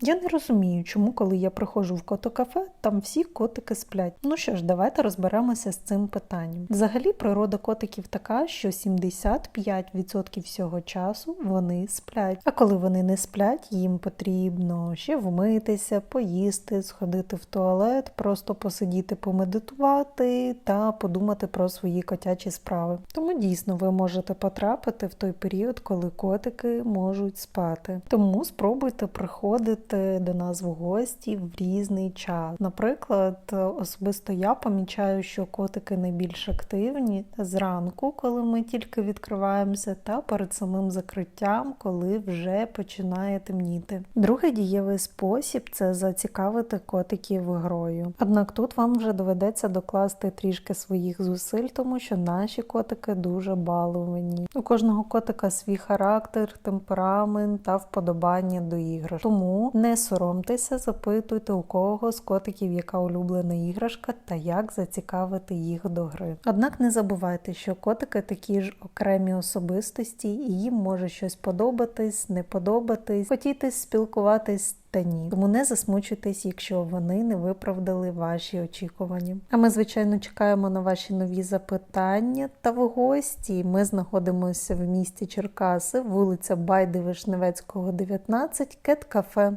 Я не розумію, чому, коли я приходжу в котокафе, там всі котики сплять. Ну що ж, давайте розберемося з цим питанням. Взагалі, природа котиків така, що 75% всього часу вони сплять. А коли вони не сплять, їм потрібно ще вмитися, поїсти, сходити в туалет, просто посидіти, помедитувати та подумати про свої котячі справи. Тому дійсно ви можете потрапити в той період, коли котики можуть спати. Тому спробуйте приходити до нас в гості в різний час. Наприклад, особисто я помічаю, що котики найбільш активні зранку, коли ми тільки відкриваємося, та перед самим закриттям, коли вже починає темніти. Другий дієвий спосіб це зацікавити котиків грою. Однак тут вам вже доведеться докласти трішки своїх зусиль, тому що наші котики дуже баловані. У кожного котика свій характер, темперамент та вподобання до іграшок. Тому не соромтеся, запитуйте у кого з котиків яка улюблена іграшка та як зацікавити їх до гри. Однак не забувайте, що котики такі ж окремі особистості, і їм може щось подобатись, не подобатись, хотіти спілкуватись. Та ні, тому не засмучуйтесь, якщо вони не виправдали ваші очікування. А ми, звичайно, чекаємо на ваші нові запитання та в гості. Ми знаходимося в місті Черкаси, вулиця Байди Вишневецького, 19, Кет Кафе.